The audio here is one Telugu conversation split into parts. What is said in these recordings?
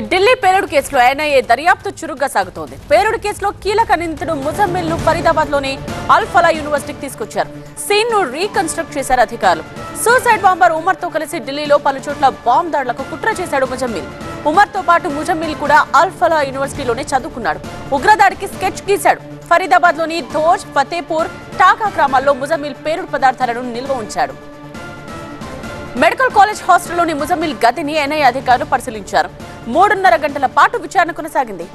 ఢిల్లీ పేలుడు కేసులో ఎన్ఐఏ దర్యాప్తు చురుగ్గా సాగుతోంది. పేలుడు కేసులో కీలక నిందితుడు ముజమ్మిల్ను ఫరీదాబాద్లోని అల్ఫలా యూనివర్సిటీకి తీసుకొచ్చారు. సీన్ను రీకన్స్ట్రక్ట్ చేశారు అధికారులు. సూసైడ్ బాంబర్ ఉమర్తో కలిసి ఢిల్లీలో పలు చోట్ల బాంబ్ దాడులకు కుట్ర చేశాడు ముజమ్మిల్. ఉమర్తో పాటు ముజమ్మిల్ కూడా అల్ఫలా యూనివర్సిటీలోనే చదువుకున్నాడు. ఉగ్రదాడికి స్కెచ్ గీశాడు. ఫరీదాబాద్లోని ధోజ్ ఫతేపూర్ టాకా గ్రామాల్లో ముజమ్మిల్ పేలుడు పదార్థాలను నిల్వ ఉంచాడు. మెడికల్ కాలేజ్ హాస్టల్లోని ముజమ్మిల్ గదిని ఎన్ఐ అధికారులు పరిశీలించారు. మూడున్నర గంటల పాటు విచారణ కొనసాగింది.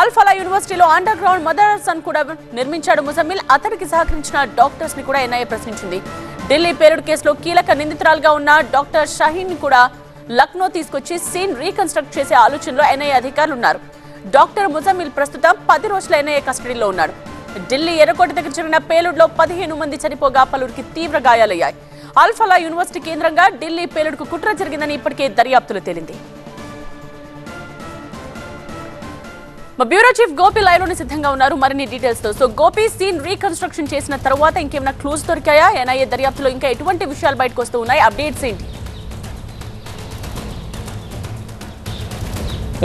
అల్ఫలా యూనివర్సిటీలో అండర్ గ్రౌండ్ మదర్సన్ కూడా నిర్మించాడు ముజమ్మిల్. అతడికి సహకరించిన డాక్టర్స్ని కూడా ఎన్ఐఏ ప్రశ్నించింది. ఢిల్లీ పేలుడు కేసులో కీలక నిందితురాలుగా ఉన్న డాక్టర్ షహీన్ కూడా లక్నో తీసుకొచ్చి సీన్ రీకన్స్ట్రక్ట్ చేసే ఆలోచనలో ఎన్ఐఏ అధికారులు ఉన్నారు డాక్టర్ ముజమ్మిల్ ప్రస్తుతం పది రోజుల ఎన్ఐఏ కస్టడీలో ఉన్నాడు. ఢిల్లీ ఎర్రకోట దగ్గర జరిగిన పేలుడులో పదిహేను మంది చనిపోగా పలువురికి తీవ్ర గాయాలయ్యాయి. అల్ఫలా యూనివర్సిటీ కేంద్రంగా ఢిల్లీ పేలుడుకు కుట్ర జరిగిందని ఇప్పటికే దర్యాప్తులు తేలింది. మా బ్యూరో చీఫ్ గోపి లైవ్లోని సిద్ధంగా ఉన్నారు. మరిన్ని డీటెయిల్స్తో. సో గోపి సీన్ రీకన్స్ట్రక్షన్ చేసిన తర్వాత ఇంకేమైనా క్లూస్ దొరికాయా? ఎన్ఐఏ దర్యాప్తులో ఇంకా ఎటువంటి విషయాలు బయటకు వస్తూ ఉన్నాయి? అప్డేట్స్ ఏంటి?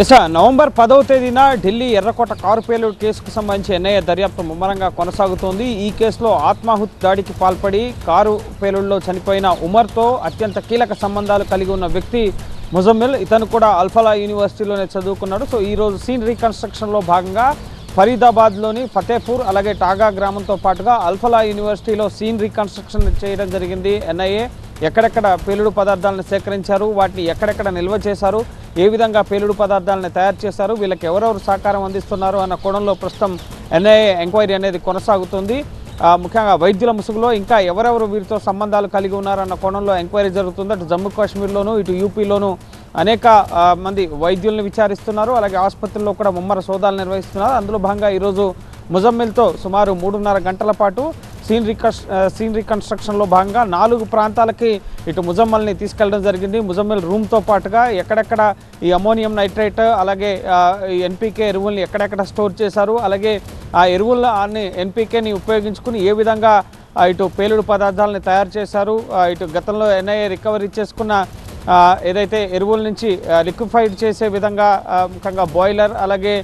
ఎస్ నవంబర్ పదవ తేదీన ఢిల్లీ ఎర్రకోట కారు పేలుడు కేసుకు సంబంధించి ఎన్ఐఏ దర్యాప్తు ముమ్మరంగా కొనసాగుతోంది. ఈ కేసులో ఆత్మాహుతి దాడికి పాల్పడి కారు పేలుడులో చనిపోయిన ఉమర్తో అత్యంత కీలక సంబంధాలు కలిగి ఉన్న వ్యక్తి ముజమ్మిల్ ఇతను కూడా అల్ఫలా యూనివర్సిటీలోనే చదువుకున్నాడు. సో ఈరోజు సీన్ రీకన్స్ట్రక్షన్లో భాగంగా ఫరీదాబాద్లోని ఫతేపూర్ అలాగే టాగా గ్రామంతో పాటుగా అల్ఫలా యూనివర్సిటీలో సీన్ రీకన్స్ట్రక్షన్ చేయడం జరిగింది. ఎన్ఐఏ ఎక్కడెక్కడ పేలుడు పదార్థాలను సేకరించారు వాటిని ఎక్కడెక్కడ నిల్వ చేశారు ఏ విధంగా పేలుడు పదార్థాలను తయారు చేశారు వీళ్ళకి ఎవరెవరు సహకారం అందిస్తున్నారు అన్న కోణంలో ప్రస్తుతం ఎన్ఐఏ ఎంక్వైరీ అనేది కొనసాగుతుంది. ముఖ్యంగా వైద్యుల ముసుగులో ఇంకా ఎవరెవరు వీరితో సంబంధాలు కలిగి ఉన్నారన్న కోణంలో ఎంక్వైరీ జరుగుతుంది. అటు జమ్మూ కాశ్మీర్లోను ఇటు యూపీలోను అనేక మంది వైద్యులను విచారిస్తున్నారు. అలాగే ఆసుపత్రుల్లో కూడా ముమ్మర సోదాలు నిర్వహిస్తున్నారు. అందులో భాగంగా ఈరోజు ముజమ్మిల్తో సుమారు మూడున్నర గంటల పాటు సీన్ రికస్ సీన్ రికన్స్ట్రక్షన్లో భాగంగా నాలుగు ప్రాంతాలకి ఇటు ముజమ్మల్ని తీసుకెళ్ళడం జరిగింది. ముజమ్మల్ రూమ్తో పాటుగా ఎక్కడెక్కడ ఈ అమోనియం నైట్రేట్ అలాగే ఎన్పికే ఈ ఎరువుల్ని ఎక్కడెక్కడ స్టోర్ చేశారు అలాగే ఆ ఎరువులని ఎన్పికేని ఉపయోగించుకుని ఏ విధంగా ఇటు పేలుడు పదార్థాలని తయారు చేశారు ఇటు గతంలో ఎన్ఐఏ రికవరీ చేసుకున్న ఏదైతే ఎరువుల నుంచి లిక్విఫైడ్ చేసే విధంగా ముఖ్యంగా బాయిలర్ అలాగే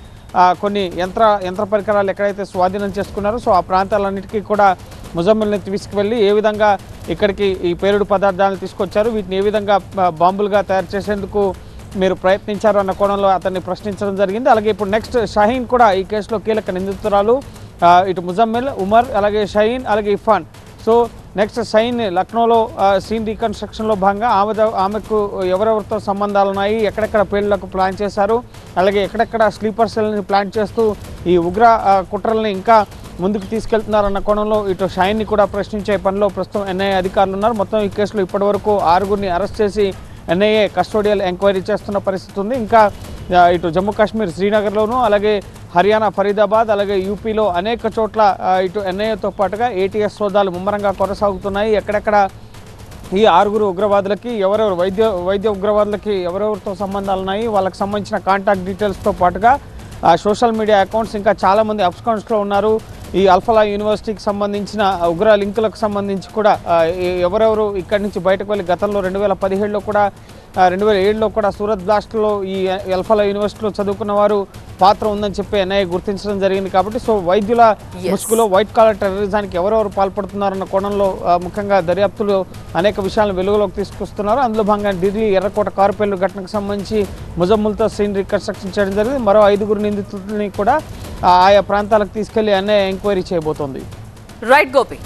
కొన్ని యంత్ర యంత్ర పరికరాలు ఎక్కడైతే స్వాధీనం చేసుకున్నారో సో ఆ ప్రాంతాలన్నిటికీ కూడా ముజమ్మిల్ని తీసుకువెళ్ళి ఏ విధంగా ఇక్కడికి ఈ పేలుడు పదార్థాలను తీసుకొచ్చారు వీటిని ఏ విధంగా బాంబులుగా తయారు చేసేందుకు మీరు ప్రయత్నించారు అన్న కోణంలో అతన్ని ప్రశ్నించడం జరిగింది. అలాగే ఇప్పుడు నెక్స్ట్ షహీన్ కూడా ఈ కేసులో కీలక నిందితురాలు ఇటు ముజమ్మిల్ ఉమర్ అలాగే షహీన్ అలాగే ఇఫాన్ సో నెక్స్ట్ సైన్ లక్నోలో సీన్ రీకన్స్ట్రక్షన్లో భాగంగా ఆమె ఆమెకు ఎవరెవరితో సంబంధాలు ఉన్నాయి ఎక్కడెక్కడ పేర్లకు ప్లాన్ చేశారు అలాగే ఎక్కడెక్కడ స్లీపర్ సెల్ని ప్లాన్ చేస్తూ ఈ ఉగ్ర కుట్రల్ని ఇంకా ముందుకు తీసుకెళ్తున్నారన్న కోణంలో ఇటు షైన్ని కూడా ప్రశ్నించే పనిలో ప్రస్తుతం ఎన్ఐఏ అధికారులు ఉన్నారు మొత్తం ఈ కేసులో ఇప్పటివరకు ఆరుగురిని అరెస్ట్ చేసి ఎన్ఐఏ కస్టోడియల్ ఎంక్వైరీ చేస్తున్న పరిస్థితి ఉంది. ఇంకా ఇటు జమ్మూ కాశ్మీర్ శ్రీనగర్లోను అలాగే హర్యానా ఫరీదాబాద్ అలాగే యూపీలో అనేక చోట్ల ఇటు ఎన్ఐఏతో పాటుగా ఏటీఎస్ సోదాలు ముమ్మరంగా కొనసాగుతున్నాయి. ఎక్కడెక్కడ ఈ ఆరుగురు ఉగ్రవాదులకి ఎవరెవరు వైద్య వైద్య ఉగ్రవాదులకి ఎవరెవరితో సంబంధాలు ఉన్నాయి వాళ్ళకి సంబంధించిన కాంటాక్ట్ డీటెయిల్స్తో పాటుగా సోషల్ మీడియా అకౌంట్స్ ఇంకా చాలామంది అబ్స్కౌంట్స్లో ఉన్నారు. ఈ అల్ఫలా యూనివర్సిటీకి సంబంధించిన ఉగ్ర లింకులకు సంబంధించి కూడా ఎవరెవరు ఇక్కడి నుంచి బయటకు వెళ్ళి గతంలో రెండు వేల పదిహేడులో కూడా రెండు వేల ఏడులో కూడా సూరత్ బ్లాస్ట్లో ఈ అల్ఫలా యూనివర్సిటీలో చదువుకున్న వారు పాత్ర ఉందని చెప్పి ఎన్ఐఏ గుర్తించడం జరిగింది కాబట్టి సో వైద్యుల. ముసుగులో వైట్ కాలర్ టెర్రరిజానికి ఎవరెవరు పాల్పడుతున్నారన్న కోణంలో ముఖ్యంగా దర్యాప్తులు అనేక విషయాలను వెలుగులోకి తీసుకొస్తున్నారు. అందులో భాగంగా ఢిల్లీ ఎర్రకోట కారు పేలుడు ఘటనకు సంబంధించి ముజమ్ములతో సీన్ రికన్స్ట్రక్షన్ చేయడం జరిగింది. మరో ఐదుగురు నిందితుల్ని కూడా ఆయా ప్రాంతాలకు తీసుకెళ్ళి ఎన్ఐఏ ఎంక్వైరీ చేయబోతోంది. రైట్ గోపి.